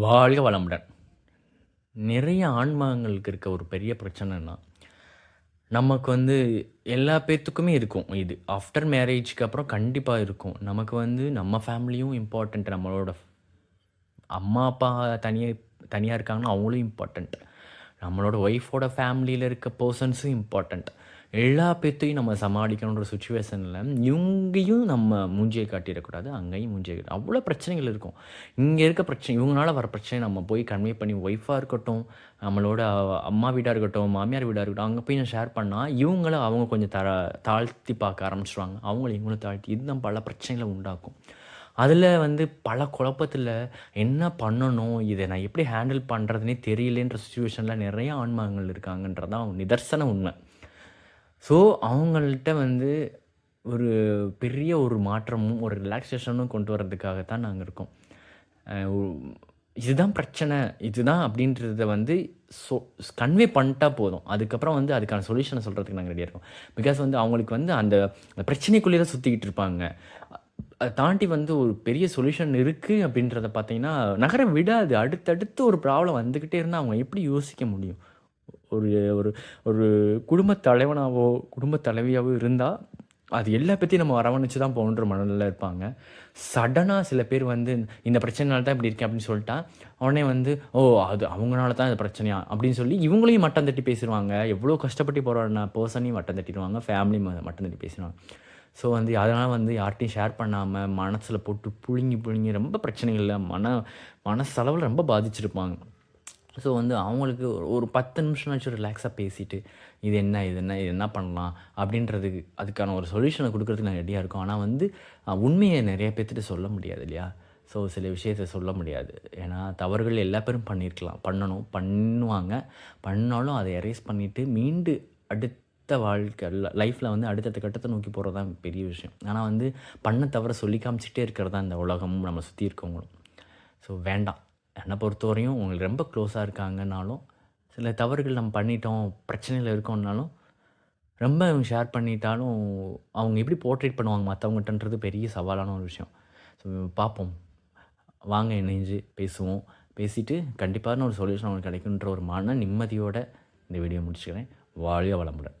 வாழ்க வளமுடன். நிறைய ஆன்மாங்களுக்கு இருக்க ஒரு பெரிய பிரச்சனைனா நமக்கு வந்து எல்லா பேர்த்துக்குமே இருக்கும் இது. ஆஃப்டர் மேரேஜ்க்கு அப்புறம் கண்டிப்பாக இருக்கும். நமக்கு வந்து நம்ம ஃபேமிலியும் இம்பார்ட்டண்ட் நம்மளோட அம்மா அப்பா தனியாக தனியாக இருக்காங்கன்னா அவங்களும் இம்பார்ட்டண்ட் நம்மளோட ஒய்ஃபோட ஃபேமிலியில் இருக்க பர்சன்ஸும் இம்பார்ட்டண்ட் எல்லா பேர்த்தையும் நம்ம சமாளிக்கணுன்ற சுச்சுவேஷனில் இங்கேயும் நம்ம மூஞ்சியை காட்டிடக்கூடாது அங்கேயும் மூஞ்சியை காட்டி அவ்வளோ பிரச்சனைகள் இருக்கும். இங்கே இருக்க பிரச்சனை இவங்களால வர பிரச்சனை நம்ம போய் கன்வே பண்ணி ஒய்ஃபாக இருக்கட்டும் நம்மளோட அம்மா வீடாக இருக்கட்டும் மாமியார் வீடாக இருக்கட்டும் அங்கே போய் நான் ஷேர் பண்ணால் இவங்கள அவங்க கொஞ்சம் தர தாழ்த்தி பார்க்க ஆரம்பிச்சிடுவாங்க அவங்கள இவங்களும் தாழ்த்தி இதுதான் பல பிரச்சனைகளை உண்டாக்கும். அதில் வந்து பல குழப்பத்தில் என்ன பண்ணணும் இதை நான் எப்படி ஹேண்டில் பண்ணுறதுனே தெரியலேன்ற சுச்சுவேஷனில் நிறைய இருக்காங்கன்றது இருக்காங்கன்றதான் நிதர்சன உண்மை. ஸோ அவங்கள்ட்ட வந்து ஒரு பெரிய ஒரு மாற்றமும் ஒரு ரிலாக்ஸேஷனும் கொண்டு வர்றதுக்காகத்தான் நாங்கள் இருக்கோம். இதுதான் பிரச்சனை. இதுதான் அப்படின்றத வந்து சொ கன்வே பண்ணிட்டா போதும். அதுக்கப்புறம் வந்து அதுக்கான சொல்யூஷனை சொல்கிறதுக்கு நாங்கள் ரெடியாக இருக்கோம். பிகாஸ் வந்து அவங்களுக்கு வந்து அந்த பிரச்சனைக்குள்ளேயே தான் சுற்றிக்கிட்டு இருப்பாங்க. அதை தாண்டி வந்து ஒரு பெரிய சொல்யூஷன் இருக்குது அப்படின்றத பார்த்தீங்கன்னா நகர விடாது. அடுத்தடுத்து ஒரு ப்ராப்ளம் வந்துக்கிட்டே இருந்தால் அவங்க எப்படி யோசிக்க முடியும்? ஒரு ஒரு ஒரு குடும்ப தலைவனாவோ குடும்ப தலைவியாவோ இருந்தால் அது எல்லா பற்றியும் நம்ம அரவணைச்சு தான் போகணுன்ற மனநிலையில் இருப்பாங்க. சடனாக சில பேர் வந்து இந்த பிரச்சனைனால தான் இப்படி இருக்கேன் அப்படின்னு சொல்லிட்டா உடனே வந்து ஓ அது அவங்களால தான் இந்த பிரச்சனையா? அப்படின்னு சொல்லி இவங்களையும் மட்டம் தட்டி பேசிடுவாங்க எவ்வளோ கஷ்டப்பட்டு போகிறாருன்னா பர்சனையும் மட்டம் தட்டிடுவாங்க. ஃபேமிலி மட்டம் தட்டி பேசிடுவாங்க. ஸோ வந்து அதனால் வந்து யார்கிட்டையும் ஷேர் பண்ணாமல் மனசில் போட்டு புழுங்கி புழுங்கி ரொம்ப பிரச்சனைகளில் மன மனசளவில் ரொம்ப பாதிச்சிருப்பாங்க. ஸோ வந்து அவங்களுக்கு ஒரு ஒரு பத்து நிமிஷம்னாச்சும் ரிலாக்ஸாக பேசிட்டு இது என்ன இது என்ன இது என்ன பண்ணலாம் அப்படின்றதுக்கு அதுக்கான ஒரு சொல்யூஷனை கொடுக்குறதுக்கு நான் ரெடியாக இருக்கும். ஆனால் வந்து உண்மையை நிறைய பேர்த்துட்டு சொல்ல முடியாது இல்லையா? ஸோ சில விஷயத்தை சொல்ல முடியாது. ஏன்னா தவறுகள் எல்லா பேரும் பண்ணியிருக்கலாம் பண்ணணும் பண்ணுவாங்க. பண்ணாலும் அதை எரேஸ் பண்ணிவிட்டு மீண்டு அடுத்த வாழ்க்கை லைஃப்பில் வந்து அடுத்தடுத்த கட்டத்தை நோக்கி போகிறது தான் பெரிய விஷயம். ஆனால் வந்து பண்ண தவிர சொல்லி காமிச்சிட்டே இருக்கிறது தான் இந்த உலகமும் நம்ம சுற்றி இருக்கவங்களும். ஸோ வேண்டாம். என்னை பொறுத்தவரையும் உங்களுக்கு ரொம்ப க்ளோஸாக இருக்காங்கனாலும் சில தவறுகள் நம்ம பண்ணிட்டோம் பிரச்சனையில் இருக்கோம்னாலும் ரொம்ப அவங்க ஷேர் பண்ணிட்டாலும் அவங்க எப்படி போர்ட்ரேட் பண்ணுவாங்க மற்றவங்ககிட்டன்றது பெரிய சவாலான ஒரு விஷயம். ஸோ பார்ப்போம். வாங்க இணைஞ்சு பேசுவோம். பேசிட்டு கண்டிப்பான ஒரு சொல்யூஷன் அவங்களுக்கு கிடைக்குன்ற ஒரு மன நிம்மதியோடு இந்த வீடியோ முடிச்சுக்கிறேன். வாழ்க வளமுடன்.